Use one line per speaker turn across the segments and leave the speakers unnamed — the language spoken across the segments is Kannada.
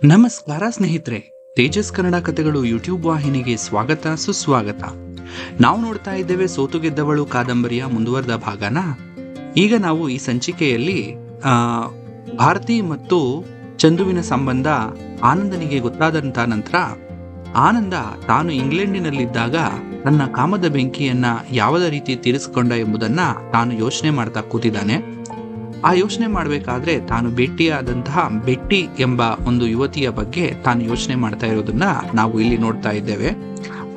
ನಮಸ್ಕಾರ ಸ್ನೇಹಿತರೆ, ತೇಜಸ್ ಕನ್ನಡ ಕಥೆಗಳು ಯೂಟ್ಯೂಬ್ ವಾಹಿನಿಗೆ ಸ್ವಾಗತ, ಸುಸ್ವಾಗತ. ನಾವು ನೋಡ್ತಾ ಇದ್ದೇವೆ ಸೋತು ಗೆದ್ದವಳು ಕಾದಂಬರಿಯ ಮುಂದುವರೆದ ಭಾಗನ. ಈಗ ನಾವು ಈ ಸಂಚಿಕೆಯಲ್ಲಿ ಭಾರತಿ ಮತ್ತು ಚಂದುವಿನ ಸಂಬಂಧ ಆನಂದನಿಗೆ ಗೊತ್ತಾದಂತ ನಂತರ, ಆನಂದ ತಾನು ಇಂಗ್ಲೆಂಡಿನಲ್ಲಿದ್ದಾಗ ತನ್ನ ಕಾಮದ ಬೆಂಕಿಯನ್ನ ಯಾವದ ರೀತಿ ತೀರಿಸಿಕೊಂಡ ಎಂಬುದನ್ನ ತಾನು ಯೋಚನೆ ಮಾಡ್ತಾ ಕೂತಿದ್ದಾನೆ. ಆ ಯೋಚನೆ ಮಾಡಬೇಕಾದ್ರೆ ತಾನು ಭೇಟಿಯಾದಂತಹ ಬೆಟ್ಟಿ ಎಂಬ ಒಂದು ಯುವತಿಯ ಬಗ್ಗೆ ತಾನು ಯೋಚನೆ ಮಾಡ್ತಾ ಇರೋದನ್ನ ನಾವು ಇಲ್ಲಿ ನೋಡ್ತಾ ಇದ್ದೇವೆ.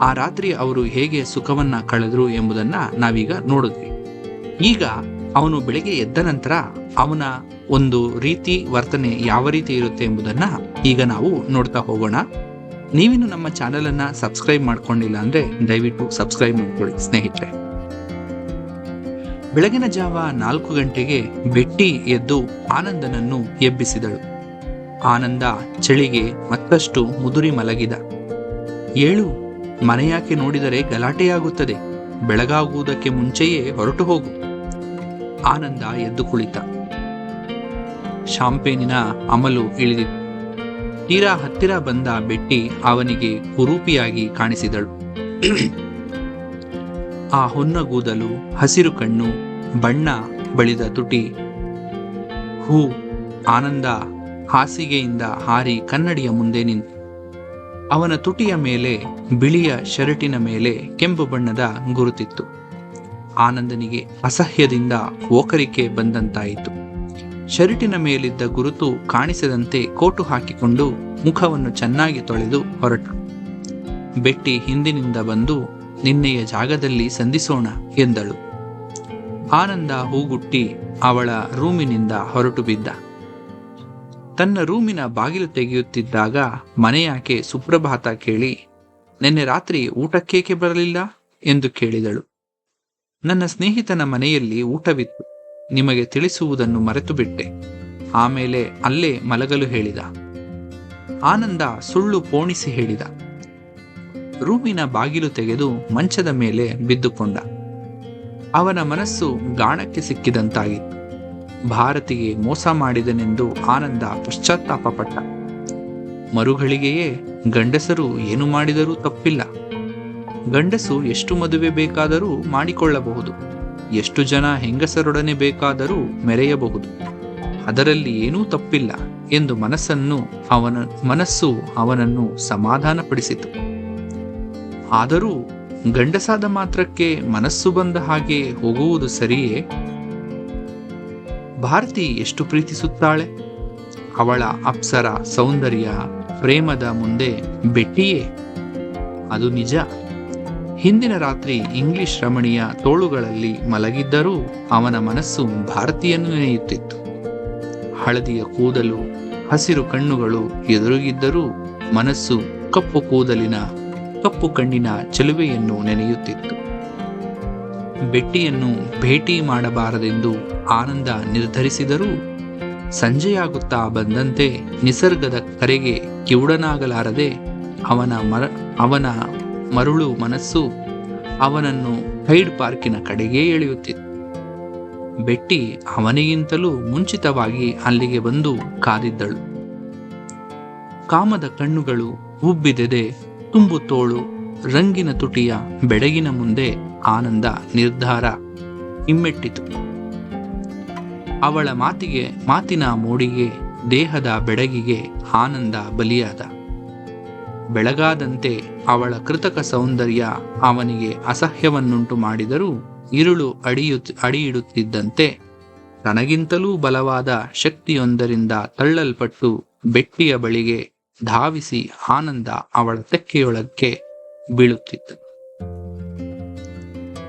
ಆ ರಾತ್ರಿ ಅವರು ಹೇಗೆ ಸುಖವನ್ನ ಕಳೆದ್ರು ಎಂಬುದನ್ನ ನಾವೀಗ ನೋಡಿದ್ವಿ. ಈಗ ಅವನು ಬೆಳಿಗ್ಗೆ ಎದ್ದ ನಂತರ ಅವನ ಒಂದು ರೀತಿ ವರ್ತನೆ ಯಾವ ರೀತಿ ಇರುತ್ತೆ ಎಂಬುದನ್ನ ಈಗ ನಾವು ನೋಡ್ತಾ ಹೋಗೋಣ. ನೀವಿನ್ನು ನಮ್ಮ ಚಾನೆಲ್ ಅನ್ನ ಸಬ್ಸ್ಕ್ರೈಬ್ ಮಾಡ್ಕೊಂಡಿಲ್ಲ ಅಂದ್ರೆ ದಯವಿಟ್ಟು ಸಬ್ಸ್ಕ್ರೈಬ್ ಮಾಡ್ಕೊಳ್ಳಿ ಸ್ನೇಹಿತರೆ. ಬೆಳಗಿನ ಜಾವ ನಾಲ್ಕು ಗಂಟೆಗೆ ಬೆಟ್ಟಿ ಎದ್ದು ಆನಂದನನ್ನು ಎಬ್ಬಿಸಿದಳು. ಆನಂದ ಚಳಿಗೆ ಮತ್ತಷ್ಟು ಮುದುರಿ ಮಲಗಿದ. ಏಳು ಮನೆಯಾಕೆ ನೋಡಿದರೆ ಗಲಾಟೆಯಾಗುತ್ತದೆ. ಬೆಳಗಾಗುವುದಕ್ಕೆ ಮುಂಚೆಯೇ ಹೊರಟು ಹೋಗು. ಆನಂದ ಎದ್ದು ಕುಳಿತ. ಶಾಂಪೇನಿನ ಅಮಲು ಇಳಿದಿತ್ತು. ತೀರಾ ಹತ್ತಿರ ಬಂದ ಬೆಟ್ಟಿ ಅವನಿಗೆ ಕುರೂಪಿಯಾಗಿ ಕಾಣಿಸಿದಳು. ಆ ಹೊನ್ನಗೂದಲು ಹಸಿರು ಕಣ್ಣು ಬಣ್ಣ ಬಳಿದ ತುಟಿ. ಹೂ, ಆನಂದ ಹಾಸಿಗೆಯಿಂದ ಹಾರಿ ಕನ್ನಡಿಯ ಮುಂದೆ ನಿಂತು ಅವನ ತುಟಿಯ ಮೇಲೆ, ಬಿಳಿಯ ಶರ್ಟಿನ ಮೇಲೆ ಕೆಂಪು ಬಣ್ಣದ ಗುರುತಿತ್ತು. ಆನಂದನಿಗೆ ಅಸಹ್ಯದಿಂದ ಓಕರಿಕೆ ಬಂದಂತಾಯಿತು. ಶರ್ಟಿನ ಮೇಲಿದ್ದ ಗುರುತು ಕಾಣಿಸದಂತೆ ಕೋಟು ಹಾಕಿಕೊಂಡು ಮುಖವನ್ನು ಚೆನ್ನಾಗಿ ತೊಳೆದು ಹೊರಟು. ಬೆಟ್ಟಿ ಹಿಂದಿನಿಂದ ಬಂದು, ನಿನ್ನೆಯ ಜಾಗದಲ್ಲಿ ಸಂಧಿಸೋಣ ಎಂದಳು. ಆನಂದ ಹೂಗುಟ್ಟಿ ಅವಳ ರೂಮಿನಿಂದ ಹೊರಟು ಬಿದ್ದ. ತನ್ನ ರೂಮಿನ ಬಾಗಿಲು ತೆಗೆಯುತ್ತಿದ್ದಾಗ ಮನೆಯಾಕೆ ಸುಪ್ರಭಾತ ಕೇಳಿ, ನಿನ್ನೆ ರಾತ್ರಿ ಊಟಕ್ಕೇಕೆ ಬರಲಿಲ್ಲ? ಎಂದು ಕೇಳಿದಳು. ನನ್ನ ಸ್ನೇಹಿತನ ಮನೆಯಲ್ಲಿ ಊಟವಿತ್ತು, ನಿಮಗೆ ತಿಳಿಸುವುದನ್ನು ಮರೆತು ಬಿಟ್ಟೆ ಆಮೇಲೆ ಅಲ್ಲೇ ಮಲಗಲು ಹೇಳಿದ. ಆನಂದ ಸುಳ್ಳು ಪೋಣಿಸಿ ಹೇಳಿದ. ರೂಮಿನ ಬಾಗಿಲು ತೆಗೆದು ಮಂಚದ ಮೇಲೆ ಬಿದ್ದುಕೊಂಡ. ಅವನ ಮನಸ್ಸು ಗಾಣಕ್ಕೆ ಸಿಕ್ಕಿದಂತಾಗಿತ್ತು ಭಾರತಿಗೆ ಮೋಸ ಮಾಡಿದನೆಂದು ಆನಂದ ಪಶ್ಚಾತ್ತಾಪಪಟ್ಟ. ಮರುಗಳಿಗೆಯೇ ಗಂಡಸರು ಏನು ಮಾಡಿದರೂ ತಪ್ಪಿಲ್ಲ. ಗಂಡಸು ಎಷ್ಟು ಮದುವೆ ಬೇಕಾದರೂ ಮಾಡಿಕೊಳ್ಳಬಹುದು. ಎಷ್ಟು ಜನ ಹೆಂಗಸರೊಡನೆ ಬೇಕಾದರೂ ಮೆರೆಯಬಹುದು. ಅದರಲ್ಲಿ ಏನೂ ತಪ್ಪಿಲ್ಲ ಎಂದು ಮನಸ್ಸನ್ನು ಅವನ ಮನಸ್ಸು ಅವನನ್ನು ಸಮಾಧಾನಪಡಿಸಿತು. ಆದರೂ ಗಂಡಸಾದ ಮಾತ್ರಕ್ಕೆ ಮನಸ್ಸು ಬಂದ ಹಾಗೆ ಹೋಗುವುದು ಸರಿಯೇ? ಭಾರತಿ ಎಷ್ಟು ಪ್ರೀತಿಸುತ್ತಾಳೆ? ಅವಳ ಅಪ್ಸರ ಸೌಂದರ್ಯ ಪ್ರೇಮದ ಮುಂದೆ ಬೆಟ್ಟಿಯೇ? ಅದು ನಿಜ. ಹಿಂದಿನ ರಾತ್ರಿ ಇಂಗ್ಲಿಷ್ ರಮಣಿಯ ತೋಳುಗಳಲ್ಲಿ ಮಲಗಿದ್ದರೂ ಅವನ ಮನಸ್ಸು ಭಾರತಿಯನ್ನು ನೆನೆಯುತ್ತಿತ್ತು. ಹಳದಿಯ ಕೂದಲು, ಹಸಿರು ಕಣ್ಣುಗಳು ಎದುರುಗಿದ್ದರೂ ಮನಸ್ಸು ಕಪ್ಪು ಕೂದಲಿನ ಕಪ್ಪು ಕಣ್ಣಿನ ಚೆಲುವೆಯನ್ನು ನೆನೆಯುತ್ತಿತ್ತು. ಬೆಟ್ಟಿಯನ್ನು ಭೇಟಿ ಮಾಡಬಾರದೆಂದು ಆನಂದ ನಿರ್ಧರಿಸಿದರೂ ಸಂಜೆಯಾಗುತ್ತಾ ಬಂದಂತೆ ನಿಸರ್ಗದ ಕರೆಗೆ ಕಿವುಡನಾಗಲಾರದೆ ಅವನ ಮರ, ಅವನ ಮರುಳು ಮನಸ್ಸು ಅವನನ್ನು ಹೈಡ್ ಪಾರ್ಕಿನ ಕಡೆಗೆ ಎಳೆಯುತ್ತಿತ್ತು. ಬೆಟ್ಟಿ ಅವನಿಗಿಂತಲೂ ಮುಂಚಿತವಾಗಿ ಅಲ್ಲಿಗೆ ಬಂದು ಕಾದಿದ್ದಳು. ಕಾಮದ ಕಣ್ಣುಗಳು ಉಬ್ಬಿದೆದೆ ತುಂಬು ತೋಳು, ರಂಗಿನ ತುಟಿಯ ಬೆಡಗಿನ ಮುಂದೆ ಆನಂದ, ನಿರ್ಧಾರ ಹಿಮ್ಮೆಟ್ಟಿತು. ಅವಳ ಮಾತಿಗೆ, ಮಾತಿನ ಮೋಡಿಗೆ, ದೇಹದ ಬೆಡಗಿಗೆ ಆನಂದ ಬಲಿಯಾದ. ಬೆಳಗಾದಂತೆ ಅವಳ ಕೃತಕ ಸೌಂದರ್ಯ ಅವನಿಗೆ ಅಸಹ್ಯವನ್ನುಂಟು ಮಾಡಿದರೂ ಇರುಳು ಅಡಿಯು ಅಡಿಯಿಡುತ್ತಿದ್ದಂತೆ ತನಗಿಂತಲೂ ಬಲವಾದ ಶಕ್ತಿಯೊಂದರಿಂದ ತಳ್ಳಲ್ಪಟ್ಟು ಬೆಟ್ಟಿಯ ಬಳಿಗೆ ಧಾವಿಸಿ ಆನಂದ ಅವಳ ತೆಕ್ಕೆಯೊಳಕ್ಕೆ ಬೀಳುತ್ತಿತ್ತು.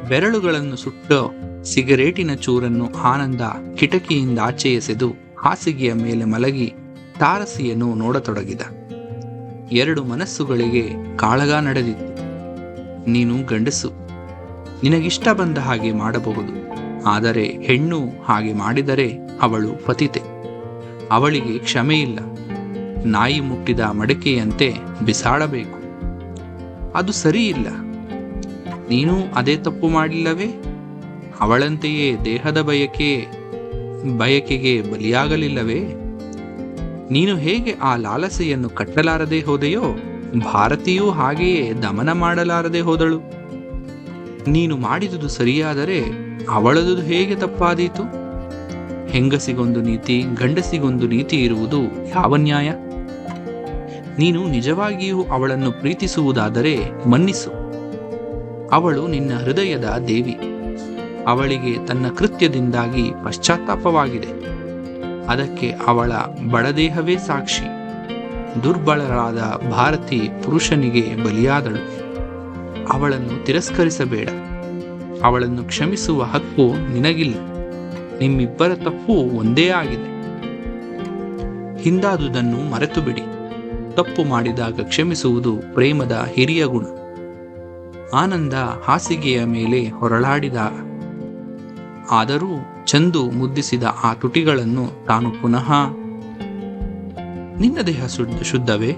ಬೆರಳುಗಳನ್ನು ಸುಟ್ಟು ಸಿಗರೇಟಿನ ಚೂರನ್ನು ಆನಂದ ಕಿಟಕಿಯಿಂದ ಆಚೆ ಎಸೆದು ಹಾಸಿಗೆಯ ಮೇಲೆ ಮಲಗಿ ತಾರಸಿಯನ್ನು ನೋಡತೊಡಗಿದ. ಎರಡು ಮನಸ್ಸುಗಳಿಗೆ ಕಾಳಗ ನಡೆದಿತ್ತು. ನೀನು ಗಂಡಸು, ನಿನಗಿಷ್ಟ ಬಂದ ಹಾಗೆ ಮಾಡಬಹುದು, ಆದರೆ ಹೆಣ್ಣು ಹಾಗೆ ಮಾಡಿದರೆ ಅವಳು ಪತಿತೆ, ಅವಳಿಗೆ ಕ್ಷಮೆ ಇಲ್ಲ ನಾಯಿ ಮುಟ್ಟಿದ ಮಡಕೆಯಂತೆ ಬಿಸಾಡಬೇಕು. ಅದು ಸರಿಯಿಲ್ಲ. ನೀನು ಅದೇ ತಪ್ಪು ಮಾಡಿಲ್ಲವೇ? ಅವಳಂತೆಯೇ ದೇಹದ ಬಯಕೆ, ಬಯಕೆಗೆ ಬಲಿಯಾಗಲಿಲ್ಲವೇ? ನೀನು ಹೇಗೆ ಆ ಲಾಲಸೆಯನ್ನು ಕಟ್ಟಲಾರದೆ ಹೋದೆಯೋ, ಭಾರತೀಯೂ ಹಾಗೆಯೇ ದಮನ ಮಾಡಲಾರದೆ ಹೋದಳು. ನೀನು ಮಾಡಿದುದು ಸರಿಯಾದರೆ ಅವಳದು ಹೇಗೆ ತಪ್ಪಾದೀತು? ಹೆಂಗಸಿಗೊಂದು ನೀತಿ, ಗಂಡಸಿಗೊಂದು ನೀತಿ ಇರುವುದು ಯಾವ ನ್ಯಾಯ? ನೀನು ನಿಜವಾಗಿಯೂ ಅವಳನ್ನು ಪ್ರೀತಿಸುವುದಾದರೆ ಮನ್ನಿಸು. ಅವಳು ನಿನ್ನ ಹೃದಯದ ದೇವಿ. ಅವಳಿಗೆ ತನ್ನ ಕೃತ್ಯದಿಂದಾಗಿ ಪಶ್ಚಾತ್ತಾಪವಾಗಿದೆ. ಅದಕ್ಕೆ ಅವಳ ಬಡದೇಹವೇ ಸಾಕ್ಷಿ. ದುರ್ಬಲರಾದ ಭಾರತಿ ಪುರುಷನಿಗೆ ಬಲಿಯಾದಳು. ಅವಳನ್ನು ತಿರಸ್ಕರಿಸಬೇಡ. ಅವಳನ್ನು ಕ್ಷಮಿಸುವ ಹಕ್ಕು ನಿನಗಿಲ್ಲ. ನಿಮ್ಮಿಬ್ಬರ ತಪ್ಪು ಒಂದೇ ಆಗಿದೆ. ಹಿಂದಾದುದನ್ನು ಮರೆತು ಬಿಡಿ ತಪ್ಪು ಮಾಡಿದಾಗ ಕ್ಷಮಿಸುವುದು ಪ್ರೇಮದ ಹಿರಿಯ ಗುಣ. ಆನಂದ ಹಾಸಿಗೆಯ ಮೇಲೆ ಹೊರಳಾಡಿದ. ಆದರೂ ಚಂದು ಮುದ್ದಿಸಿದ ಆ ತುಟಿಗಳನ್ನು ತಾನು ಪುನಃ ನಿನ್ನ ದೇಹ ಶುದ್ಧ ಶುದ್ಧವೇ?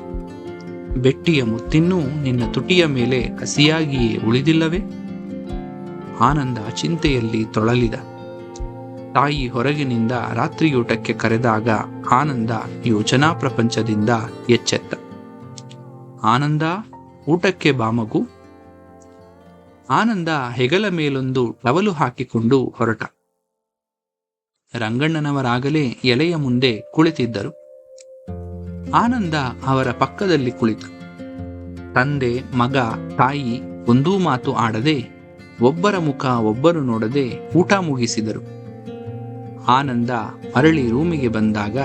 ಬೆಟ್ಟಿಯ ಮುತ್ತಿನ್ನೂ ನಿನ್ನ ತುಟಿಯ ಮೇಲೆ ಹಸಿಯಾಗಿಯೇ ಉಳಿದಿಲ್ಲವೇ? ಆನಂದ ಚಿಂತೆಯಲ್ಲಿ ತೊಳಲಿದ. ತಾಯಿ ಹೊರಗಿನಿಂದ ರಾತ್ರಿಯೂಟಕ್ಕೆ ಕರೆದಾಗ ಆನಂದ ಯೋಚನಾ ಪ್ರಪಂಚದಿಂದ ಎಚ್ಚೆತ್ತ. ಆನಂದ, ಊಟಕ್ಕೆ ಬಾಮಗು ಆನಂದ ಹೆಗಲ ಮೇಲೊಂದು ಟವಲು ಹಾಕಿಕೊಂಡು ಹೊರಟ. ರಂಗಣ್ಣನವರಾಗಲೇ ಎಲೆಯ ಮುಂದೆ ಕುಳಿತಿದ್ದರು. ಆನಂದ ಅವರ ಪಕ್ಕದಲ್ಲಿ ಕುಳಿತು. ತಂದೆ, ಮಗ, ತಾಯಿ ಒಂದೂ ಮಾತು ಆಡದೆ ಒಬ್ಬರ ಮುಖ ಒಬ್ಬರು ನೋಡದೆ ಊಟ ಮುಗಿಸಿದರು. ಆನಂದ ಮರಳಿ ರೂಮಿಗೆ ಬಂದಾಗ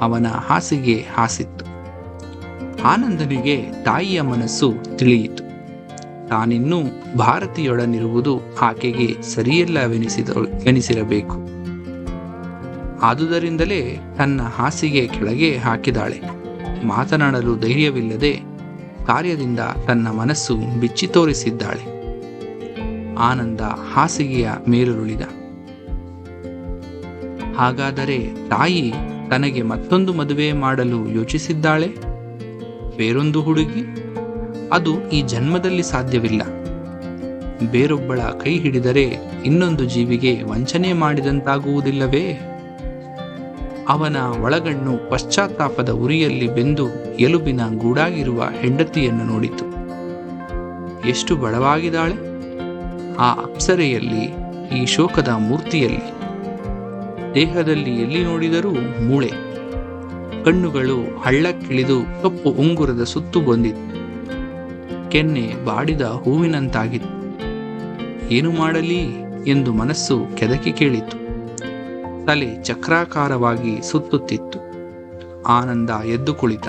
ಅವನ ಹಾಸಿಗೆ ಹಾಸಿತ್ತು. ಆನಂದನಿಗೆ ತಾಯಿಯ ಮನಸ್ಸು ತಿಳಿಯಿತು. ತಾನಿನ್ನೂ ಭಾರತಿಯೊಡನಿರುವುದು ಆಕೆಗೆ ಸರಿಯಲ್ಲವೆನಿಸಿದಳು, ಎನಿಸಿರಬೇಕು. ಆದುದರಿಂದಲೇ ತನ್ನ ಹಾಸಿಗೆ ಕೆಳಗೆ ಹಾಕಿದಾಳೆ. ಮಾತನಾಡಲು ಧೈರ್ಯವಿಲ್ಲದೆ ಕಾರ್ಯದಿಂದ ತನ್ನ ಮನಸ್ಸು ಬಿಚ್ಚಿ ತೋರಿಸಿದ್ದಾಳೆ ಆನಂದ ಹಾಸಿಗೆಯ ಮೇಲುರುಳಿದ. ಹಾಗಾದರೆ ತಾಯಿ ತನಗೆ ಮತ್ತೊಂದು ಮದುವೆ ಮಾಡಲು ಯೋಚಿಸಿದ್ದಾಳೆ? ಬೇರೊಂದು ಹುಡುಗಿ? ಅದು ಈ ಜನ್ಮದಲ್ಲಿ ಸಾಧ್ಯವಿಲ್ಲ. ಬೇರೊಬ್ಬಳ ಕೈ ಹಿಡಿದರೆ ಇನ್ನೊಂದು ಜೀವಿಗೆ ವಂಚನೆ ಮಾಡಿದಂತಾಗುವುದಿಲ್ಲವೇ? ಅವನ ಒಳಗಣ್ಣು ಪಶ್ಚಾತ್ತಾಪದ ಉರಿಯಲ್ಲಿ ಬೆಂದು ಎಲುಬಿನ ಗೂಡಾಗಿರುವ ಹೆಂಡತಿಯನ್ನು ನೋಡಿತು. ಎಷ್ಟು ಬಡವಾಗಿದ್ದಾಳೆ? ಆ ಅಪ್ಸರೆಯಲ್ಲಿ ಈ ಶೋಕದ ಮೂರ್ತಿಯಲ್ಲಿ. ದೇಹದಲ್ಲಿ ಎಲ್ಲಿ ನೋಡಿದರೂ ಮೂಳೆ. ಕಣ್ಣುಗಳು ಹಳ್ಳಕ್ಕಿಳಿದು ಕಪ್ಪು ಉಂಗುರದ ಸುತ್ತು ಬಂದಿತ್ತು. ಕೆನ್ನೆ ಬಾಡಿದ ಹೂವಿನಂತಾಗಿತ್ತು. ಏನು ಮಾಡಲಿ ಎಂದು ಮನಸ್ಸು ಕೆದಕಿ ಕೇಳಿತು ತಲೆ ಚಕ್ರಾಕಾರವಾಗಿ ಸುತ್ತುತ್ತಿತ್ತು. ಆನಂದ ಎದ್ದು ಕುಳಿತ.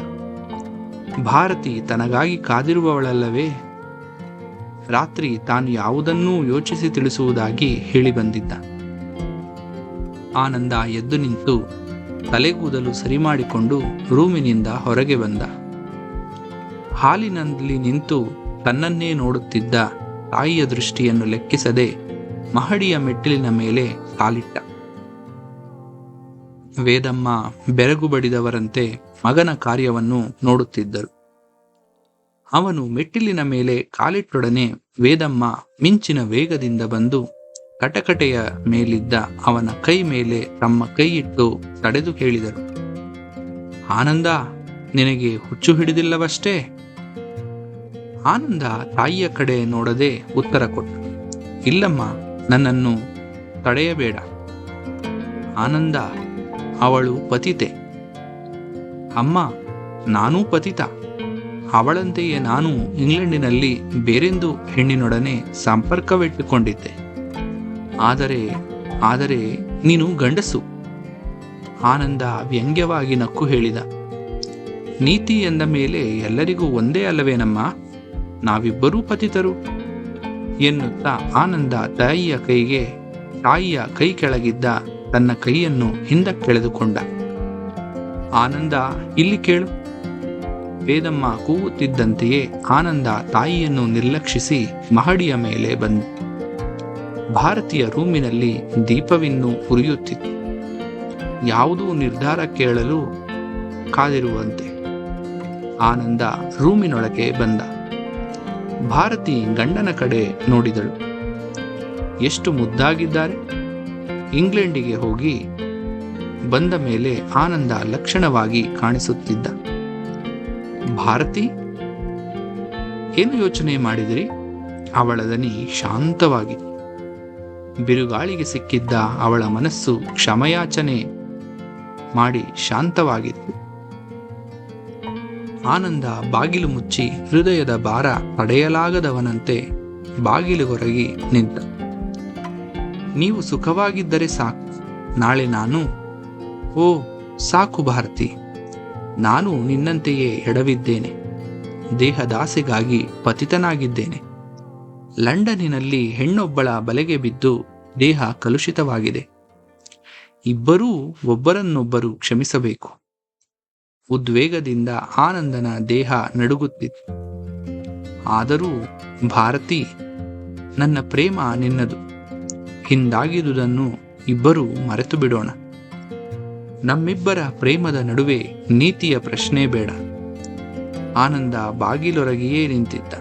ಭಾರತಿ ತನಗಾಗಿ ಕಾದಿರುವವಳಲ್ಲವೇ? ರಾತ್ರಿ ತಾನು ಯಾವುದನ್ನೂ ಯೋಚಿಸಿ ತಿಳಿಸುವುದಾಗಿ ಹೇಳಿ ಬಂದಿದ್ದ ಆನಂದ ಎದ್ದು ನಿಂತು ತಲೆಗೂದಲು ಸರಿ ಮಾಡಿಕೊಂಡು ರೂಮಿನಿಂದ ಹೊರಗೆ ಬಂದ. ಹಾಲಿನಲ್ಲಿ ನಿಂತು ತನ್ನನ್ನೇ ನೋಡುತ್ತಿದ್ದ ತಾಯಿಯ ದೃಷ್ಟಿಯನ್ನು ಲೆಕ್ಕಿಸದೆ ಮಹಡಿಯ ಮೆಟ್ಟಿಲಿನ ಮೇಲೆ ಕಾಲಿಟ್ಟ ವೇದಮ್ಮ ಬೆರಗು ಬಡಿದವರಂತೆ ಮಗನ ಕಾರ್ಯವನ್ನು ನೋಡುತ್ತಿದ್ದರು. ಅವನು ಮೆಟ್ಟಿಲಿನ ಮೇಲೆ ಕಾಲಿಟ್ಟೊಡನೆ ವೇದಮ್ಮ ಮಿಂಚಿನ ವೇಗದಿಂದ ಬಂದು ಕಟಕಟೆಯ ಮೇಲಿದ್ದ ಅವನ ಕೈ ಮೇಲೆ ತಮ್ಮ ಕೈಯಿಟ್ಟು ತಡೆದು ಕೇಳಿದರು, ಆನಂದ, ನಿನಗೆ ಹುಚ್ಚು ಹಿಡಿದಿಲ್ಲವಷ್ಟೇ? ಆನಂದ ತಾಯಿಯ ಕಡೆ ನೋಡದೆ ಉತ್ತರ ಕೊಟ್ಟ, ಇಲ್ಲಮ್ಮ, ನನ್ನನ್ನು ತಡೆಯಬೇಡ. ಆನಂದ, ಅವಳು ಪತಿತೆ. ಅಮ್ಮ, ನಾನೂ ಪತಿತ. ಅವಳಂತೆಯೇ ನಾನು ಇಂಗ್ಲೆಂಡಿನಲ್ಲಿ ಬೇರೆಂದು ಹೆಣ್ಣಿನೊಡನೆ ಸಂಪರ್ಕವಿಟ್ಟುಕೊಂಡಿದ್ದೆ. ಆದರೆ ಆದರೆ ನೀನು ಗಂಡಸು. ಆನಂದ ವ್ಯಂಗ್ಯವಾಗಿ ನಕ್ಕು ಹೇಳಿದ. ನೀತಿ ಎಂದ ಮೇಲೆ ಎಲ್ಲರಿಗೂ ಒಂದೇ ಅಲ್ಲವೇನಮ್ಮ? ನಾವಿಬ್ಬರೂ ಪತಿತರು. ಎನ್ನುತ್ತಾ ಆನಂದ ತಾಯಿಯ ಕೈಗೆ ತಾಯಿಯ ಕೈ ಕೆಳಗಿದ್ದ ತನ್ನ ಕೈಯನ್ನು ಹಿಂದಕ್ಕೆಳೆದುಕೊಂಡ. ಆನಂದ, ಇಲ್ಲಿ ಕೇಳು. ವೇದಮ್ಮ ಕೂಗುತ್ತಿದ್ದಂತೆಯೇ ಆನಂದ ತಾಯಿಯನ್ನು ನಿರ್ಲಕ್ಷಿಸಿ ಮಹಡಿಯ ಮೇಲೆ ಬಂದು. ಭಾರತೀಯ ರೂಮಿನಲ್ಲಿ ದೀಪವಿನ್ನು ಉರಿಯುತ್ತಿತ್ತು. ಯಾವುದೂ ನಿರ್ಧಾರ ಕೇಳಲು ಕಾದಿರುವಂತೆ. ಆನಂದ ರೂಮಿನೊಳಗೆ ಬಂದ. ಭಾರತಿ ಗಂಡನ ಕಡೆ ನೋಡಿದಳು. ಎಷ್ಟು ಮುದ್ದಾಗಿದ್ದಾರೆ. ಇಂಗ್ಲೆಂಡಿಗೆ ಹೋಗಿ ಬಂದ ಮೇಲೆ ಆನಂದ ಲಕ್ಷಣವಾಗಿ ಕಾಣಿಸುತ್ತಿದ್ದ. ಭಾರತಿ, ಏನು ಯೋಚನೆ ಮಾಡಿದಿರಿ? ಅವಳ ದನಿ ಶಾಂತವಾಗಿ ಬಿರುಗಾಳಿಗೆ ಸಿಕ್ಕಿದ್ದ ಅವಳ ಮನಸ್ಸು ಕ್ಷಮಯಾಚನೆ ಮಾಡಿ ಶಾಂತವಾಗಿತ್ತು ಆನಂದ ಬಾಗಿಲು ಮುಚ್ಚಿ ಹೃದಯದ ಭಾರ ಪಡೆಯಲಾಗದವನಂತೆ ಬಾಗಿಲು ಹೊರಗಿ ನಿಂತ. ನೀವು ಸುಖವಾಗಿದ್ದರೆ ಸಾಕು. ನಾಳೆ ನಾನು, ಓ ಸಾಕು ಭಾರತಿ, ನಾನು ನಿನ್ನಂತೆಯೇ ಎಡವಿದ್ದೇನೆ. ದೇಹದಾಸೆಗಾಗಿ ಪತಿತನಾಗಿದ್ದೇನೆ. ಲಂಡನ್ನಿನಲ್ಲಿ ಹೆಣ್ಣೊಬ್ಬಳ ಬಲೆಗೆ ಬಿದ್ದು ದೇಹ ಕಲುಷಿತವಾಗಿದೆ. ಇಬ್ಬರೂ ಒಬ್ಬರನ್ನೊಬ್ಬರು ಕ್ಷಮಿಸಬೇಕು. ಉದ್ವೇಗದಿಂದ ಆನಂದನ ದೇಹ ನಡುಗುತ್ತಿತ್ತು. ಆದರೂ ಭಾರತಿ, ನನ್ನ ಪ್ರೇಮ ನಿನ್ನದು. ಹಿಂದಾಗಿದುದನ್ನು ಇಬ್ಬರೂ ಮರೆತು ಬಿಡೋಣ ನಮ್ಮಿಬ್ಬರ ಪ್ರೇಮದ ನಡುವೆ ನೀತಿಯ ಪ್ರಶ್ನೆ ಬೇಡ. ಆನಂದ ಬಾಗಿಲೊರಗಿಯೇ ನಿಂತಿದ್ದ.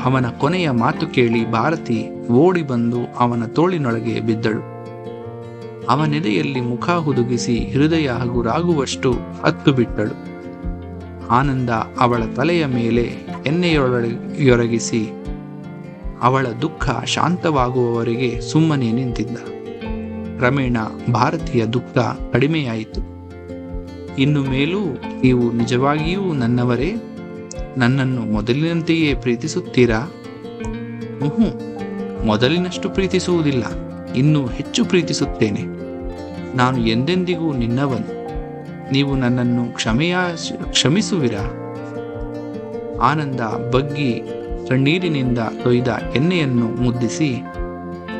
ಅವನ ಕೊನೆಯ ಮಾತು ಕೇಳಿ ಭಾರತಿ ಓಡಿ ಬಂದು ಅವನ ತೋಳಿನೊಳಗೆ ಬಿದ್ದಳು. ಅವನೆದೆಯಲ್ಲಿ ಮುಖ ಹುದುಗಿಸಿ ಹೃದಯ ಹಗುರಾಗುವಷ್ಟು ಹತ್ತು ಬಿಟ್ಟಳು. ಆನಂದ ಅವಳ ತಲೆಯ ಮೇಲೆ ಎಣ್ಣೆಯೊಳಯೊರಗಿಸಿ ಅವಳ ದುಃಖ ಶಾಂತವಾಗುವವರೆಗೆ ಸುಮ್ಮನೆ ನಿಂತಿದ್ದ. ಕ್ರಮೇಣ ಭಾರತೀಯ ದುಃಖ ಕಡಿಮೆಯಾಯಿತು. ಇನ್ನು ಮೇಲೂ ನೀವು ನಿಜವಾಗಿಯೂ ನನ್ನವರೇ? ನನ್ನನ್ನು ಮೊದಲಿನಂತೆಯೇ ಪ್ರೀತಿಸುತ್ತೀರಾ? ಮೊದಲಿನಷ್ಟು ಪ್ರೀತಿಸುವುದಿಲ್ಲ, ಇನ್ನೂ ಹೆಚ್ಚು ಪ್ರೀತಿಸುತ್ತೇನೆ. ನಾನು ಎಂದೆಂದಿಗೂ ನಿನ್ನವನು. ನೀವು ನನ್ನನ್ನು ಕ್ಷಮೆಯ, ಕ್ಷಮಿಸುವಿರಾ? ಆನಂದ ಬಗ್ಗಿ ಕಣ್ಣೀರಿನಿಂದ ತೊಯ್ದ ಎಣ್ಣೆಯನ್ನು ಮುದ್ದಿಸಿ,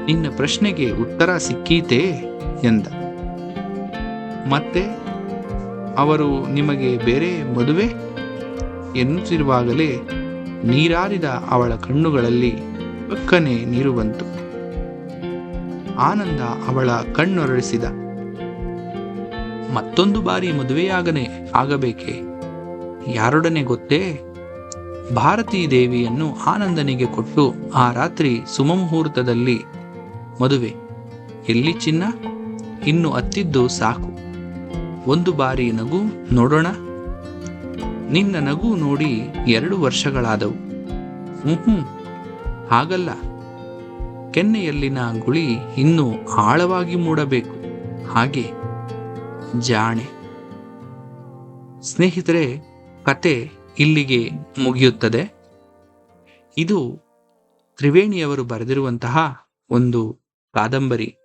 ನಿನ್ನ ಪ್ರಶ್ನೆಗೆ ಉತ್ತರ ಸಿಕ್ಕೀತೇ? ಎಂದ. ಮತ್ತೆ, ಅವರು ನಿಮಗೆ ಬೇರೆ ಮದುವೆ? ಎನ್ನುತ್ತಿರುವಾಗಲೇ ನೀರಾರಿದ ಅವಳ ಕಣ್ಣುಗಳಲ್ಲಿ ಪಕ್ಕನೆ ನೀರು ಬಂತು. ಆನಂದ ಅವಳ ಕಣ್ಣೊರಳಿಸಿದ. ಮತ್ತೊಂದು ಬಾರಿ ಮದುವೆಯಾಗನೆ ಆಗಬೇಕೆ? ಯಾರೊಡನೆ ಗೊತ್ತೇ? ಭಾರತೀ ದೇವಿಯನ್ನು ಆನಂದನಿಗೆ ಕೊಟ್ಟು ಆ ರಾತ್ರಿ ಸುಮಮುಹೂರ್ತದಲ್ಲಿ ಮದುವೆ. ಎಲ್ಲಿ ಚಿನ್ನ? ಇನ್ನು ಅತ್ತಿದ್ದು ಸಾಕು. ಒಂದು ಬಾರಿ ನಗು ನೋಡೋಣ. ನಿನ್ನ ನಗು ನೋಡಿ ಎರಡು ವರ್ಷಗಳಾದವು. ಹ್ಞೂ ಹಾಗಲ್ಲ. ಕೆನ್ನೆಯಲ್ಲಿನ ಗುಳಿ ಇನ್ನೂ ಆಳವಾಗಿ ಮೂಡಬೇಕು. ಹಾಗೆ ಜಾಣೆ. ಸ್ನೇಹಿತರೆ, ಕತೆ ಇಲ್ಲಿಗೆ ಮುಗಿಯುತ್ತದೆ. ಇದು ತ್ರಿವೇಣಿಯವರು ಬರೆದಿರುವಂತಹ ಒಂದು ಕಾದಂಬರಿ.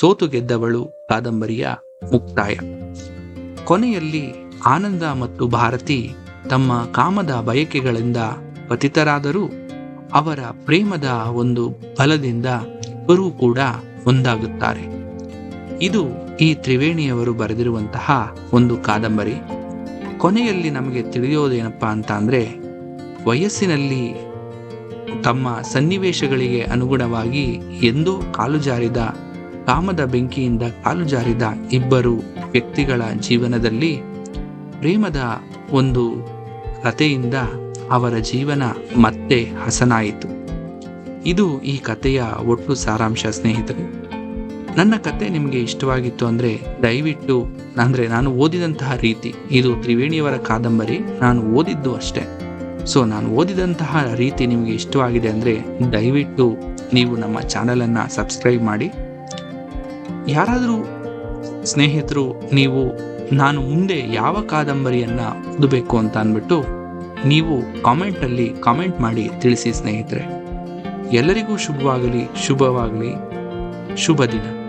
ಸೋತು ಗೆದ್ದವಳು ಕಾದಂಬರಿಯ ಮುಕ್ತಾಯ. ಕೊನೆಯಲ್ಲಿ ಆನಂದ ಮತ್ತು ಭಾರತಿ ತಮ್ಮ ಕಾಮದ ಬಯಕೆಗಳಿಂದ ಪತಿತರಾದರೂ ಅವರ ಪ್ರೇಮದ ಒಂದು ಬಲದಿಂದ ಇಬ್ಬರೂ ಕೂಡ ಒಂದಾಗುತ್ತಾರೆ. ಇದು ಈ ತ್ರಿವೇಣಿಯವರು ಬರೆದಿರುವಂತಹ ಒಂದು ಕಾದಂಬರಿ. ಕೊನೆಯಲ್ಲಿ ನಮಗೆ ತಿಳಿಯೋದೇನಪ್ಪ ಅಂತ ಅಂದರೆ ವಯಸ್ಸಿನಲ್ಲಿ ತಮ್ಮ ಸನ್ನಿವೇಶಗಳಿಗೆ ಅನುಗುಣವಾಗಿ ಎಂದೋ ಕಾಲು ಜಾರಿದ, ಕಾಮದ ಬೆಂಕಿಯಿಂದ ಕಾಲು ಜಾರಿದ ಇಬ್ಬರು ವ್ಯಕ್ತಿಗಳ ಜೀವನದಲ್ಲಿ ಪ್ರೇಮದ ಒಂದು ಕಥೆಯಿಂದ ಅವರ ಜೀವನ ಮತ್ತೆ ಹಸನಾಯಿತು. ಇದು ಈ ಕಥೆಯ ಒಟ್ಟು ಸಾರಾಂಶ, ಸ್ನೇಹಿತರೆ. ನನ್ನ ಕತೆ ನಿಮಗೆ ಇಷ್ಟವಾಗಿತ್ತು ಅಂದರೆ ದಯವಿಟ್ಟು, ಅಂದರೆ ನಾನು ಓದಿದಂತಹ ರೀತಿ, ಇದು ತ್ರಿವೇಣಿಯವರ ಕಾದಂಬರಿ, ನಾನು ಓದಿದ್ದು ಅಷ್ಟೇ. ಸೊ, ನಾನು ಓದಿದಂತಹ ರೀತಿ ನಿಮಗೆ ಇಷ್ಟವಾಗಿದೆ ಅಂದರೆ ದಯವಿಟ್ಟು ನೀವು ನಮ್ಮ ಚಾನಲನ್ನು ಸಬ್ಸ್ಕ್ರೈಬ್ ಮಾಡಿ. ಯಾರಾದರೂ ಸ್ನೇಹಿತರು, ನೀವು, ನಾನು ಮುಂದೆ ಯಾವ ಕಾದಂಬರಿಯನ್ನು ಓದಬೇಕು ಅಂತ ಅಂದ್ಬಿಟ್ಟು ನೀವು ಕಾಮೆಂಟಲ್ಲಿ ಕಾಮೆಂಟ್ ಮಾಡಿ ತಿಳಿಸಿ ಸ್ನೇಹಿತರೆ. ಎಲ್ಲರಿಗೂ ಶುಭವಾಗಲಿ ಶುಭವಾಗಲಿ. ಶುಭ ದಿನ.